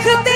વખતે મને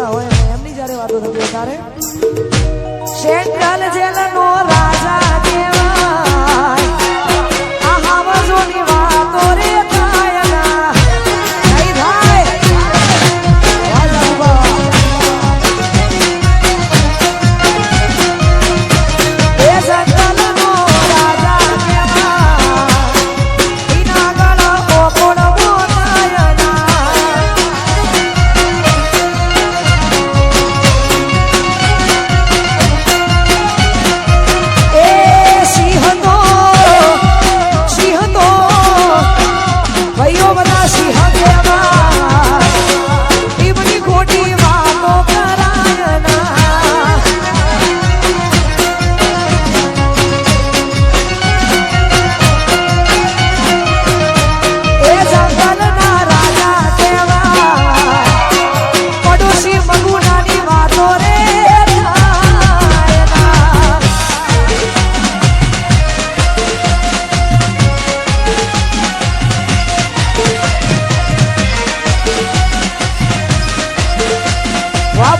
આવતા હોય એમની જ્યારે વાતો થતી હોય ત્યારે શેઠ જેલનો રાજા જેવા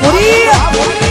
morir.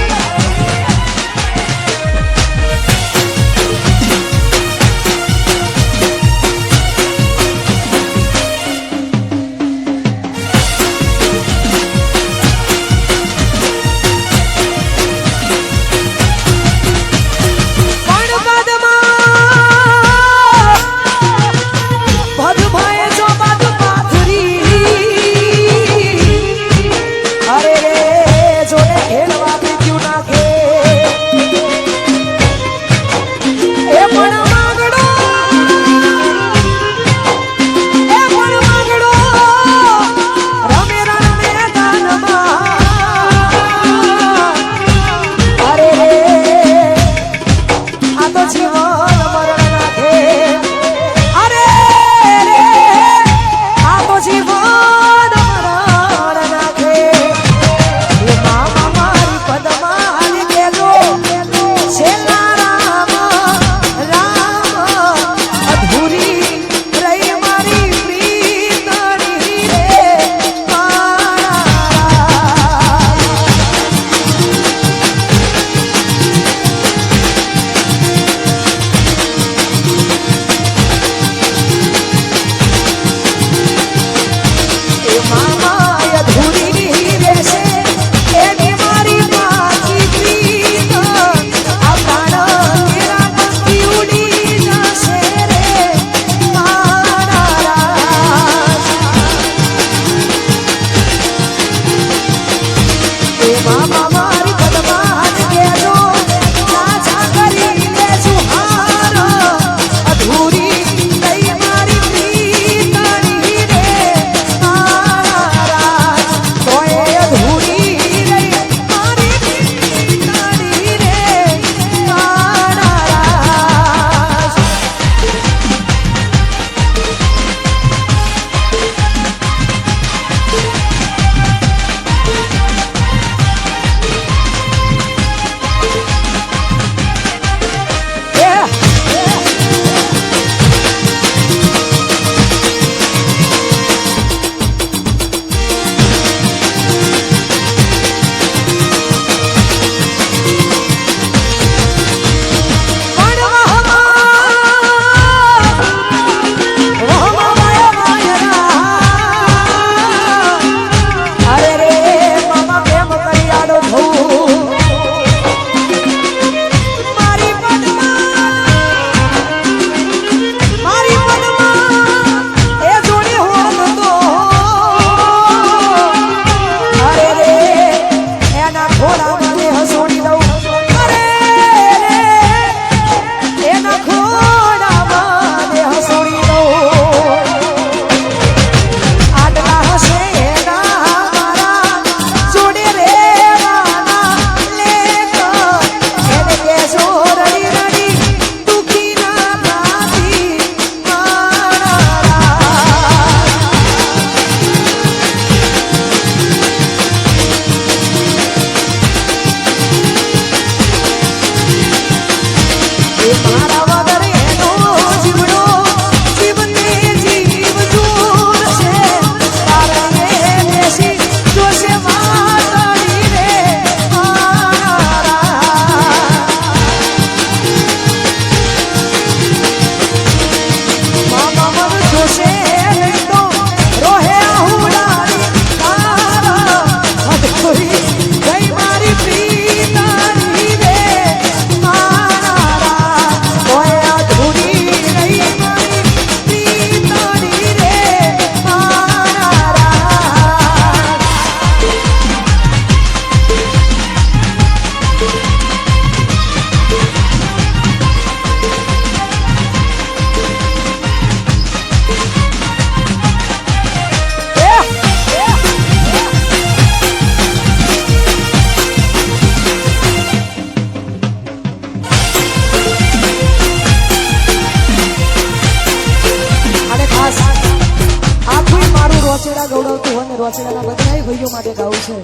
માટે ગાવું છે.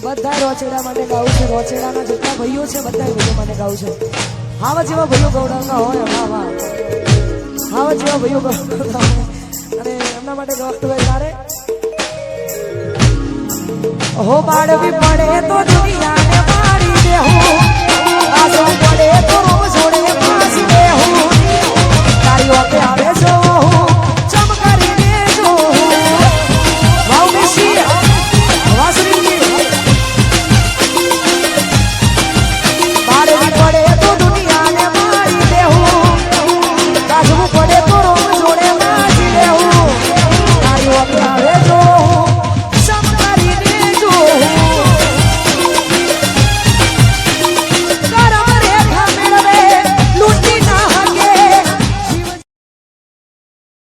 બધા રોચેડા માટે ગાવું છે. રોચેડાના જેટલા ભાઈઓ છે, બધા ભાઈઓ માટે ગાવું છે. હાવા જેવા ભાઈઓ ગૌડાવતા હોય હા હા હાવા જેવા ભાઈઓ ગૌરવતા હોય. અને એમના માટે ગાવતું હોય તારે. હો પાડવી પડે તો દેવું